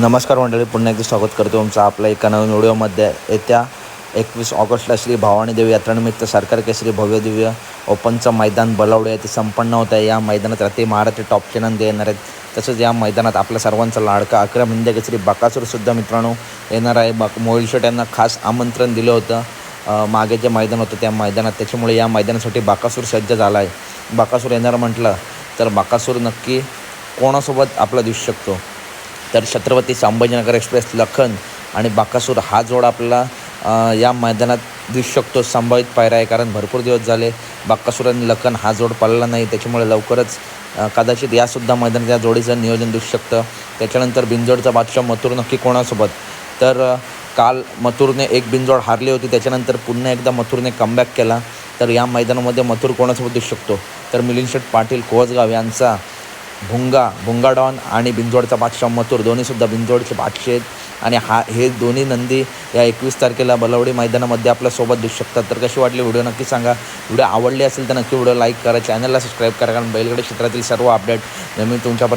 नमस्कार मंडळी पुन्हा एकदा स्वागत करतो तुमचं आपल्या एका नवीन व्हिडिओमध्ये. येत्या एकवीस ऑगस्टला श्री भवानी देवी यात्रानिमित्त सरकार केसरी भव्य दिव्य ओपनचं मैदान बलवडे आहे ते संपन्न होत आहे. या मैदानात रात्री महाराष्ट्र टॉपचे नंद येणार आहेत. तसंच या मैदानात आपल्या सर्वांचा लाडका अकरा हिंद केसरी बाकासूरसुद्धा मित्रांनो येणार आहे. बक मोहिलशेट यांना खास आमंत्रण दिलं होतं. मागे जे मैदान होतं त्या मैदानात. त्याच्यामुळे या मैदानासाठी बाकासूर सज्ज झाला आहे. बाकासूर येणार म्हटलं तर बाकासूर नक्की कोणासोबत आपला दिसू शकतो? तर छत्रपती संभाजीनगर एक्सप्रेस लखन आणि बाकासूर हा जोड आपला या मैदानात दिसू शकतो. संभावित पायरा आहे कारण भरपूर दिवस झाले बाकासूर आणि लखन हा जोड पडला नाही. त्याच्यामुळे लवकरच कदाचित यासुद्धा मैदानात या जोडीचं नियोजन दिसू शकतं. त्याच्यानंतर बिंजोडचा बादशाह मथुर नक्की कोणासोबत? तर काल मथुरने एक बिंजोड हारली होती. त्याच्यानंतर पुन्हा एकदा मथुरने कमबॅक केला. तर या मैदानामध्ये मथुर कोणासोबत दिसू शकतो? तर मिलिंद शेठ पाटील कोसगाव यांचा भुंगा भुंगा डॉन आणि बिंजोडचा बादशाह मथुर. दोन्हीसुद्धा बिंजोडचे बादशे आहेत. आणि हा हे दोन्ही नंदी या एकवीस तारखेला बलवडी मैदानामध्ये आपल्यासोबत दिसू शकतात. तर कशी वाटली व्हिडिओ नक्की सांगा. व्हिडिओ आवडली असेल तर नक्की व्हिडिओ लाईक करा. चॅनलला सबस्क्राईब करा. कारण बैलगाडी क्षेत्रातील सर्व अपडेट नेहमी तुमच्यापर्यंत